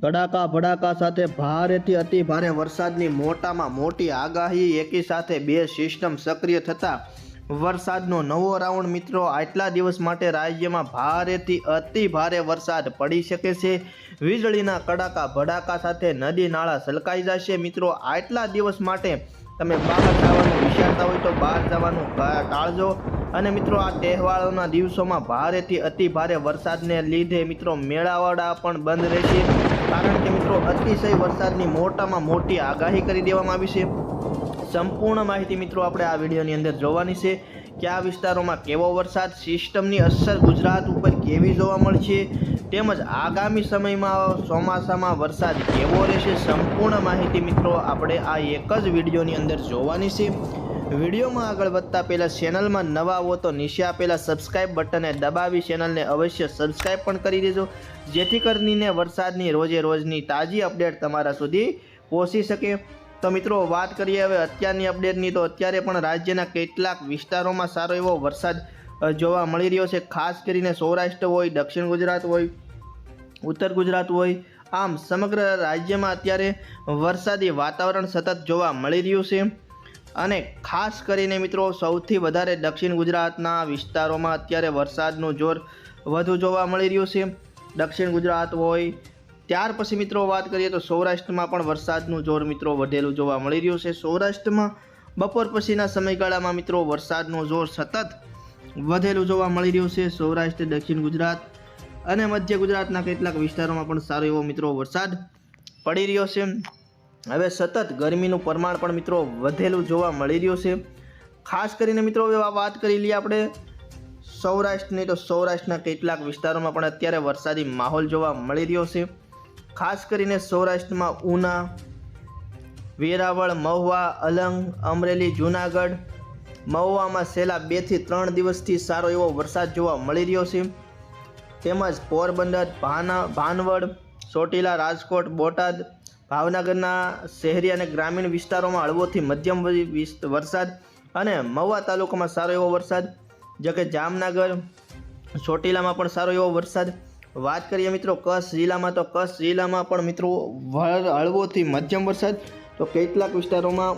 કડાકા ભડાકા સાથે ભારેથી અતિ ભારે વરસાદની મોટામાં મોટી આગાહી. એકી સાથે બે સિસ્ટમ સક્રિય થતાં વરસાદનો નવો રાઉન્ડ મિત્રો, આટલા દિવસ માટે રાજ્યમાં ભારેથી અતિ ભારે વરસાદ પડી શકે છે. વીજળીના કડાકા ભડાકા સાથે નદી નાળા સલકાઈ જશે. મિત્રો, આટલા દિવસ માટે તમે બહાર જવાનું વિચારતા હોય તો બહાર જવાનું ટાળજો. અને મિત્રો, આ તહેવારોના દિવસોમાં ભારેથી અતિ ભારે વરસાદને લીધે મિત્રો, મેળાવડા પણ બંધ રહેશે. કારણ કે મિત્રો, અતિશય વરસાદની મોટામાં મોટી આગાહી કરી દેવામાં આવી છે. સંપૂર્ણ માહિતી મિત્રો આપણે આ વિડીયોની અંદર જોવાની છે કયા વિસ્તારોમાં કેવો વરસાદ, સિસ્ટમની અસર ગુજરાત ઉપર કેવી જોવા મળશે, તેમજ આગામી સમયમાં ચોમાસામાં વરસાદ કેવો રહેશે, સંપૂર્ણ માહિતી મિત્રો આપણે આ એક જ વિડીયોની અંદર જોવાની છે. વિડીયોમાં આગળ વધતા પહેલાં ચેનલમાં નવા હો તો નીચે આપેલા સબસ્ક્રાઇબ બટનને દબાવી ચેનલને અવશ્ય સબસ્ક્રાઇબ પણ કરી દેજો. જેથી કરીને વરસાદની રોજે રોજની તાજી અપડેટ તમારા સુધી પહોંચી શકે. તો મિત્રો, વાત કરીએ હવે અત્યારની અપડેટની તો અત્યારે પણ રાજ્યના કેટલાક વિસ્તારોમાં સારો એવો વરસાદ જોવા મળી રહ્યો છે. ખાસ કરીને સૌરાષ્ટ્ર હોય, દક્ષિણ ગુજરાત હોય, ઉત્તર ગુજરાત હોય, આમ સમગ્ર રાજ્યમાં અત્યારે વરસાદી વાતાવરણ સતત જોવા મળી રહ્યું છે. અને ખાસ કરીને મિત્રો સૌથી વધારે દક્ષિણ ગુજરાતના વિસ્તારોમાં અત્યારે વરસાદનું જોર વધુ જોવા મળી રહ્યું છે. દક્ષિણ ગુજરાત હોય, ત્યાર પછી મિત્રો વાત કરીએ તો સૌરાષ્ટ્રમાં પણ વરસાદનું જોર મિત્રો વધેલું જોવા મળી રહ્યું છે. સૌરાષ્ટ્રમાં બપોર પછીના સમયગાળામાં મિત્રો વરસાદનું જોર સતત વધેલું જોવા મળી રહ્યું છે. સૌરાષ્ટ્ર, દક્ષિણ ગુજરાત અને મધ્ય ગુજરાતના કેટલાક વિસ્તારોમાં પણ સારો એવો મિત્રો વરસાદ પડી રહ્યો છે. હવે સતત ગરમીનું પ્રમાણ પણ મિત્રો વધેલું જોવા મળી રહ્યું છે. ખાસ કરીને મિત્રો હવે વાત કરી લઈએ આપણે સૌરાષ્ટ્રની, તો સૌરાષ્ટ્રના કેટલાક વિસ્તારોમાં પણ અત્યારે વરસાદી માહોલ જોવા મળી રહ્યો છે. ખાસ કરીને સૌરાષ્ટ્રમાં ઉના, વેરાવળ, મહુવા, અલંગ, અમરેલી, જૂનાગઢ, મહુવામાં છેલ્લા બેથી ત્રણ દિવસથી સારો એવો વરસાદ જોવા મળી રહ્યો છે. તેમજ પોરબંદર, ભાના, ભાનવડ, ચોટીલા, રાજકોટ, બોટાદ ભાવનગરના શહેરી અને ગ્રામીણ વિસ્તારોમાં હળવોથી મધ્યમ વરસાદ અને મહુવા તાલુકામાં સારો એવો વરસાદ, જો કે જામનગર, ચોટીલામાં પણ સારો એવો વરસાદ. વાત કરીએ મિત્રો કચ્છ જિલ્લામાં, તો કચ્છ જિલ્લામાં પણ મિત્રો હળવોથી મધ્યમ વરસાદ. તો કેટલાક વિસ્તારોમાં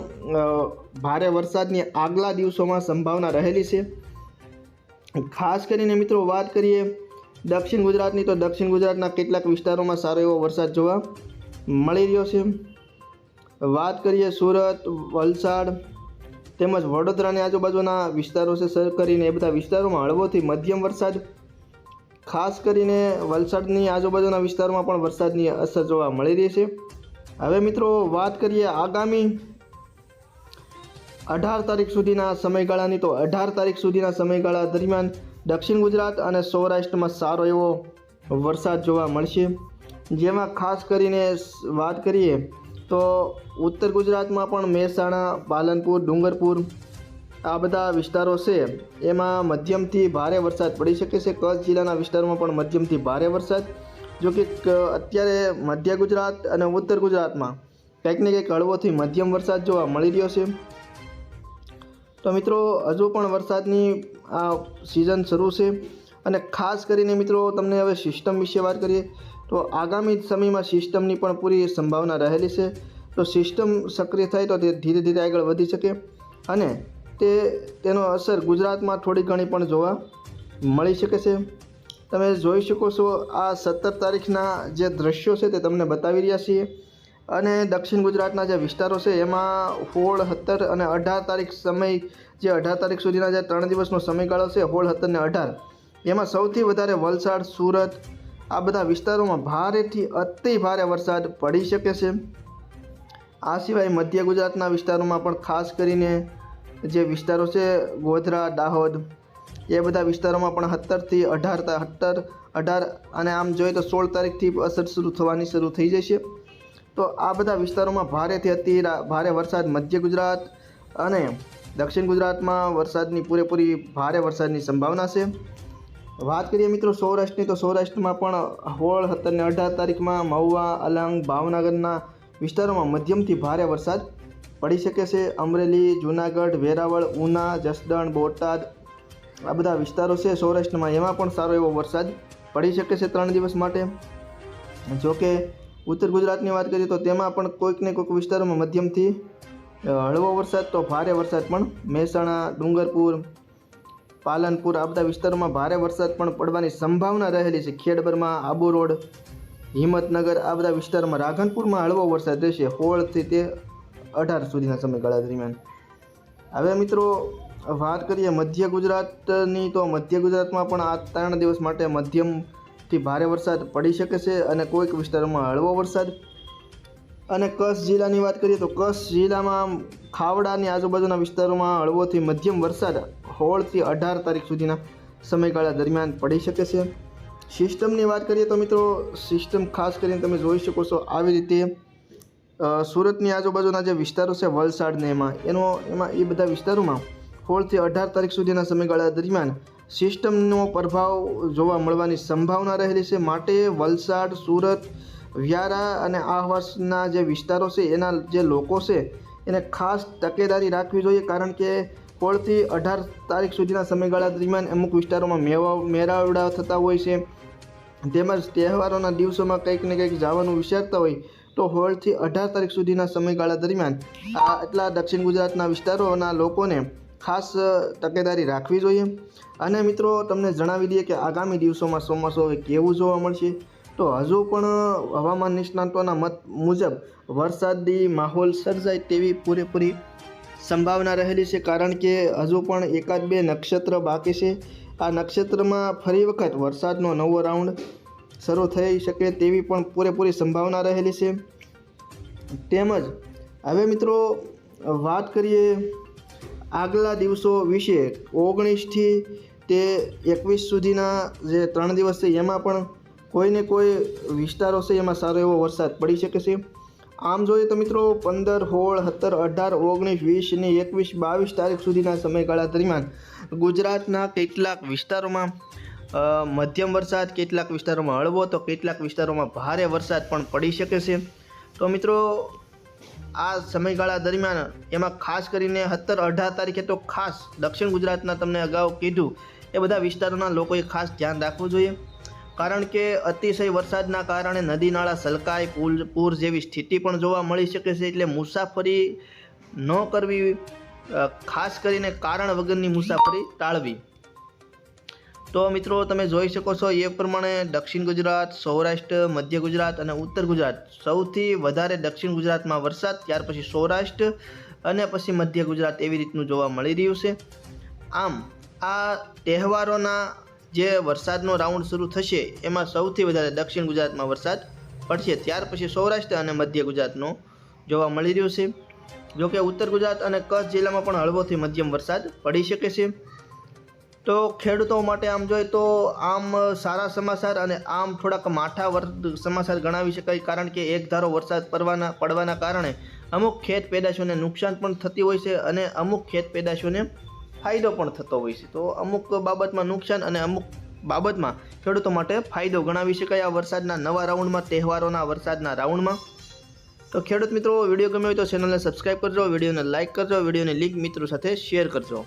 ભારે વરસાદની આગલા દિવસોમાં સંભાવના રહેલી છે. ખાસ કરીને મિત્રો વાત કરીએ દક્ષિણ ગુજરાતની, તો દક્ષિણ ગુજરાતના કેટલાક વિસ્તારોમાં સારો એવો વરસાદ જોવા મળી રહ્યો છે. વાત કરીએ સુરત, વલસાડ તેમજ વડોદરાની આજુબાજુના વિસ્તારો છે સર, કરીને એ બધા વિસ્તારોમાં હળવોથી મધ્યમ વરસાદ, ખાસ કરીને વલસાડની આજુબાજુના વિસ્તારોમાં પણ વરસાદની અસર જોવા મળી રહી છે. હવે મિત્રો વાત કરીએ આગામી અઢાર તારીખ સુધીના સમયગાળાની. તો અઢાર તારીખ સુધીના સમયગાળા દરમિયાન દક્ષિણ ગુજરાત અને સૌરાષ્ટ્રમાં સારો એવો વરસાદ જોવા મળશે. જેમાં ખાસ કરીને વાત કરીએ તો ઉત્તર ગુજરાતમાં પણ મહેસાણા, પાલનપુર, ડુંગરપુર આ બધા વિસ્તારો છે. એમાં મધ્યમથી ભારે વરસાદ પડી શકે છે. કચ્છ જિલ્લાના વિસ્તારોમાં પણ મધ્યમથી ભારે વરસાદ. જો કે અત્યારે મધ્ય ગુજરાત અને ઉત્તર ગુજરાતમાં કંઈક ને કંઈક હળવોથી મધ્યમ વરસાદ જોવા મળી રહ્યો છે. તો મિત્રો, હજુ પણ વરસાદની આ સિઝન શરૂ છે. અને ખાસ કરીને મિત્રો, તમને હવે સિસ્ટમ વિશે વાત કરીએ. તો આગામી સમયમાં સિસ્ટમની પણ પૂરી સંભાવના રહેલી છે. તો સિસ્ટમ સક્રિય થાય તો તે ધીરે ધીરે આગળ વધી શકે અને તે, તેનો અસર ગુજરાતમાં થોડી ઘણી પણ જોવા મળી શકે છે. તમે જોઈ શકો છો, આ સત્તર તારીખના જે દ્રશ્યો છે તે તમને બતાવી રહ્યા છીએ. અને દક્ષિણ ગુજરાતના જે વિસ્તારો છે, એમાં હોળ, હત્તર અને અઢાર તારીખ સમય, જે અઢાર તારીખ સુધીના જે ત્રણ દિવસનો સમયગાળો છે, હોળ, હત્તર ને અઢાર, એમાં સૌથી વધારે વલસાડ, સુરત આ બધા વિસ્તારોમાં ભારેથી અતિ ભારે વરસાદ પડી શકે છે. આ સિવાય મધ્ય ગુજરાતના વિસ્તારોમાં પણ ખાસ કરીને જે વિસ્તારો છે, ગોધરા, દાહોદ, એ બધા વિસ્તારોમાં પણ સત્તરથી અઢાર સત્તર, અઢાર અને આમ જોઈએ તો સોળ તારીખથી અસર શરૂ થવાની શરૂ થઈ જશે તો આ બધા વિસ્તારોમાં ભારેથી અતિ ભારે વરસાદ મધ્ય ગુજરાત અને દક્ષિણ ગુજરાતમાં વરસાદની પૂરેપૂરી ભારે વરસાદની સંભાવના છે. વાત કરીએ મિત્રો સૌરાષ્ટ્રની, તો સૌરાષ્ટ્રમાં પણ હોળ સત્તર ને અઢાર તારીખમાં મહુવા, અલંગ, ભાવનગરના વિસ્તારોમાં મધ્યમથી ભારે વરસાદ પડી શકે છે. અમરેલી, જૂનાગઢ, વેરાવળ, ઉના, જસદણ, બોટાદ આ બધા વિસ્તારો છે. સૌરાષ્ટ્રમાં એમાં પણ સારો એવો વરસાદ પડી શકે છે ત્રણ દિવસ માટે. જોકે ઉત્તર ગુજરાતની વાત કરીએ તો તેમાં પણ કોઈક ને કોઈક વિસ્તારોમાં મધ્યમથી હળવો વરસાદ તો ભારે વરસાદ પણ. મહેસાણા, ડુંગરપુર પાલનપુર આ બધા વિસ્તારોમાં ભારે વરસાદ પણ પડવાની સંભાવના રહેલી છે. ખેડબરમાં આબુ રોડ, હિંમતનગર આ બધા વિસ્તારોમાં રાધનપુરમાં હળવો વરસાદ રહેશે. સોળથી તે અઢાર સુધીના સમયગાળા દરમિયાન. હવે મિત્રો, વાત કરીએ મધ્ય ગુજરાતની, તો મધ્ય ગુજરાતમાં પણ આ ત્રણ દિવસ માટે મધ્યમથી ભારે વરસાદ પડી શકે છે અને કોઈક વિસ્તારોમાં હળવો વરસાદ. અને કચ્છ જિલ્લાની વાત કરીએ તો કચ્છ જિલ્લામાં ખાવડાની આજુબાજુના વિસ્તારોમાં હળવોથી મધ્યમ વરસાદ સોળથી અઢાર તારીખ સુધીના સમયગાળા દરમિયાન પડી શકે છે. સિસ્ટમની વાત કરીએ તો મિત્રો, સિસ્ટમ ખાસ કરીને તમે જોઈ શકો છો આવી રીતે સુરતની આજુબાજુના જે વિસ્તારો છે, વલસાડને એમાં, એનો, એમાં એ બધા વિસ્તારોમાં સોળથી અઢાર તારીખ સુધીના સમયગાળા દરમિયાન સિસ્ટમનો પ્રભાવ જોવા મળવાની સંભાવના રહેલી છે. માટે વલસાડ, સુરત, વ્યારા અને આહવાસના જે વિસ્તારો છે, એના જે લોકો છે, એને ખાસ તકેદારી રાખવી જોઈએ. કારણ કે સોળથી અઢાર તારીખ સુધીના સમયગાળા દરમિયાન અમુક વિસ્તારોમાં મેવા મેળાવડા થતા હોય છે. તેમજ તહેવારોના દિવસોમાં કંઈક ને કંઈક જવાનું વિચારતા હોય તો સોળથી અઢાર તારીખ સુધીના સમયગાળા દરમિયાન આ એટલા દક્ષિણ ગુજરાતના વિસ્તારોના લોકોને ખાસ તકેદારી રાખવી જોઈએ. અને મિત્રો, તમને જણાવી દઈએ કે આગામી દિવસોમાં ચોમાસું હવે કેવું જોવા મળશે? તો હજુ પણ હવામાન નિષ્ણાતોના મત મુજબ વરસાદી માહોલ સર્જાય તેવી પૂરેપૂરી સંભાવના રહેલી છે કારણ કે હજુ પણ એકાદ બે નક્ષત્ર બાકી છે. આ નક્ષત્રમાં ફરી વખત વરસાદનો નવો રાઉન્ડ શરૂ થઈ શકે તેવી પણ પૂરેપૂરી સંભાવના રહેલી છે. તેમજ, હવે મિત્રો, વાત કરીએ આગલા દિવસો વિશે. ઓગણીસથી તે એકવીસ સુધીના જે ત્રણ દિવસ છે, એમાં પણ કોઈને કોઈ વિસ્તારો છે, એમાં સારો એવો વરસાદ પડી શકે છે. આમ જોઈએ તો મિત્રો પંદર, સોળ, સત્તર, અઢાર, ઓગણીસ, વીસ ને એકવીસ, બાવીસ તારીખ સુધીના સમયગાળા દરમિયાન ગુજરાતના કેટલાક વિસ્તારોમાં મધ્યમ વરસાદ, કેટલાક વિસ્તારોમાં હળવો, તો કેટલાક વિસ્તારોમાં ભારે વરસાદ પણ પડી શકે છે. તો મિત્રો, આ સમયગાળા દરમિયાન એમાં ખાસ કરીને સત્તર, અઢાર તારીખે તો ખાસ દક્ષિણ ગુજરાતના તમને અગાઉ કીધું, એ બધા વિસ્તારોના લોકોએ ખાસ ધ્યાન રાખવું જોઈએ. કારણ કે અતિશય વરસાદના કારણે નદી નાળા સલકાય પુલ, પૂર જેવી સ્થિતિ પણ જોવા મળી શકે છે એટલે મુસાફરી ન કરવી ખાસ કરીને કારણ વગરની મુસાફરી ટાળવી. તો મિત્રો, તમે જોઈ શકો છો એ પ્રમાણે દક્ષિણ ગુજરાત, સૌરાષ્ટ્ર, મધ્ય ગુજરાત અને ઉત્તર ગુજરાત સૌથી વધારે દક્ષિણ ગુજરાતમાં વરસાદ, ત્યાર પછી સૌરાષ્ટ્ર અને પછી મધ્ય ગુજરાત એવી રીતનું જોવા મળી રહ્યું છે. આમ, આ તહેવારોના જે વરસાદનો રાઉન્ડ શરૂ થશે, એમાં સૌથી વધારે દક્ષિણ ગુજરાતમાં વરસાદ પડશે. ત્યાર પછી સૌરાષ્ટ્ર અને મધ્ય ગુજરાતનો જોવા મળી રહ્યો છે. જોકે ઉત્તર ગુજરાત અને કચ્છ જિલ્લામાં પણ હળવોથી મધ્યમ વરસાદ પડી શકે છે. તો ખેડૂતો માટે આમ જોઈએ તો આમ સારા સમાચાર અને આમ થોડાક માઠા વર્ગ સમાચાર ગણાવી શકાય, કારણ કે એક ધારો વરસાદ પડવાના પડવાના કારણે અમુક ખેત પેદાશોને નુકસાન પણ થતી હોય છે અને અમુક ખેત પેદાશોને ફાયદો પણ થતો હોય છે. તો અમુક બાબતમાં નુકસાન અને અમુક બાબતમાં ખેડૂતો માટે ફાયદો ગણાવી શકાય આ વરસાદના નવા રાઉન્ડમાં, તહેવારોના વરસાદના રાઉન્ડમાં. તો ખેડૂત મિત્રો, વીડિયો ગમ્યો હોય તો ચેનલને સબસ્ક્રાઈબ કરજો, વિડીયોને લાઇક કરજો, વિડીયોની લિંક મિત્રો સાથે શેર કરજો.